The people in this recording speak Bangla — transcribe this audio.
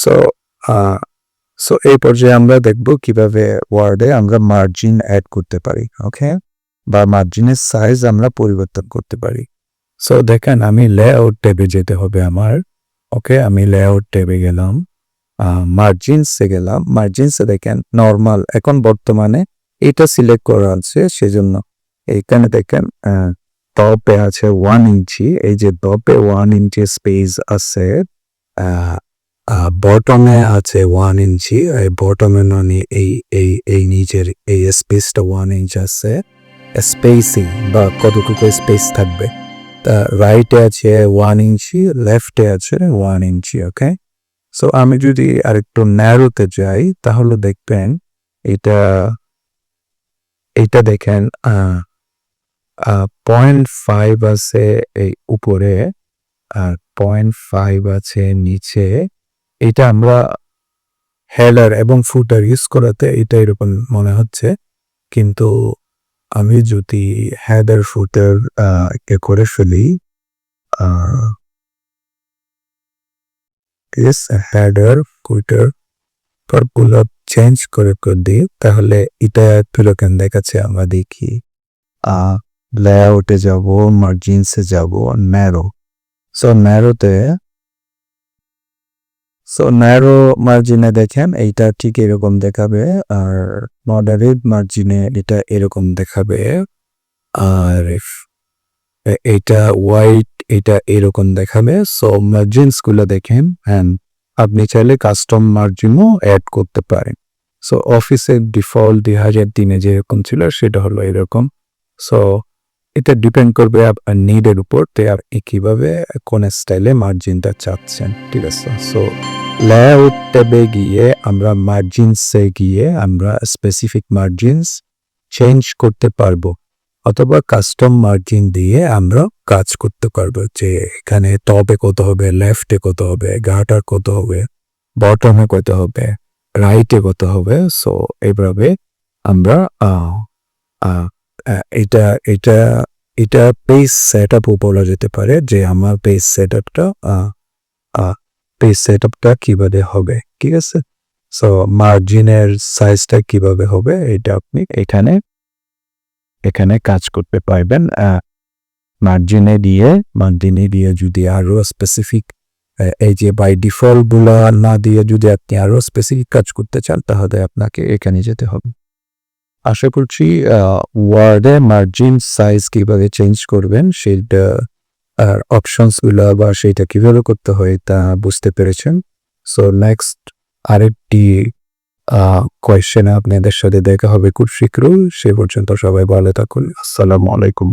সো সো এই পর্যায়ে আমরা দেখব কীভাবে ওয়ার্ডে আমরা মার্জিন অ্যাড করতে পারি ওকে বা মার্জিনের সাইজ আমরা পরিবর্তন করতে পারি। সো দেখেন আমি লেআউট ট্যাবে যেতে হবে আমার ওকে আমি লেআউট ট্যাবে গেলাম মার্জিনসে গেলাম। মার্জিনসে দেখেন নর্মাল এখন বর্তমানে এটা সিলেক্ট করা আছে, সেজন্য এইখানে দেখেন টপে আছে ওয়ান ইঞ্চি, এই যে টপে ওয়ান ইঞ্চি স্পেস আছে বটমে আছে ওয়ান ইঞ্চি বটমে এই এই এই নিচের এই স্পেসটা ওয়ান ইঞ্চ আছে। স্পেসিং বা কতটুকু স্পেস থাকবে। তা রাইটে আছে ওয়ান ইঞ্চি লেফটে আছে ওয়ান ইঞ্চি ওকে সো আমি যদি আরেকটু ন্যারোতে যাই, তাহলে দেখবেন এটা এটা দেখেন পয়েন্ট ফাইভ আছে এই উপরে, আর পয়েন্ট ফাইভ আছে নিচে এটা আমরা হেলার এবং ফুটার ইউজ করাতে এটা এরকম মনে হচ্ছে। কিন্তু আমি যদি হেডার ফুটার কে করে ফেলি হেডার ফুটার পরগুলো চেঞ্জ করে করে দিই, তাহলে এটা ফিলোকেন দেখাচ্ছে আমরা দেখি। লেআউটে যাব মার্জিনসে যাব ন্যারো সো ন্যারোতে সো ন্যারো মার্জিনে দেখেন, এইটা ঠিক এরকম দেখাবে, আর মডারেট মার্জিনে এটা এরকম দেখাবে, আর এইটা হোয়াইট এটা এরকম দেখাবে। সো মার্জিনসগুলো দেখেন হ্যাঁ আপনি চাইলে কাস্টম মার্জিনও অ্যাড করতে পারেন। সো অফিসের ডিফল্ট দুই হাজার তিনে যেরকম ছিল, সেটা হলো এরকম। সো এটা ডিপেন্ড করবে আপনার নিডের উপর, তে আপনি কীভাবে, কোন স্টাইলে মার্জিনটা চাচ্ছেন, ঠিক আছে? সো লেআউট ট্যাবে গিয়ে আমরা মার্জিনসে গিয়ে আমরা স্পেসিফিক মার্জিনস চেঞ্জ করতে পারব, অথবা কাস্টম মার্জিন দিয়ে আমরা কাজ করতে পারব যে এখানে টপে কত হবে, লেফটে কত হবে গাটার কত হবে বটমে কত হবে রাইটে কত হবে সো এইভাবে আমরা এটা এটা এটা পেজ সেট আপও বলা যেতে পারে, যে আমার পেজ সেট আপটা পেজ সেট আপটা কীভাবে হবে, ঠিক আছে? সো মার্জিনের সাইজটা কীভাবে হবে, এটা আপনি এখানে এখানে কাজ করতে পারবেন। মার্জিনে দিয়ে মার্জিনে দিয়ে যদি আরও স্পেসিফিক এই যে বাই ডিফল্টগুলা না দিয়ে যদি আপনি আরও স্পেসিফিক কাজ করতে চান, তাহলে আপনাকে এখানে যেতে হবে। আশা করছি ওয়ার্ডে মার্জিন সাইজ কীভাবে চেঞ্জ করবেন, সেটা আর অপশনসগুলা বা সেইটা কীভাবে করতে হয় তা বুঝতে পেরেছেন? সো নেক্সট আরেকটি কোয়েশ্চেন আপনাদের সাথে দেখা হবে খুব শীঘ্রই। সে পর্যন্ত সবাই ভালো থাকুন। আসসালামু আলাইকুম।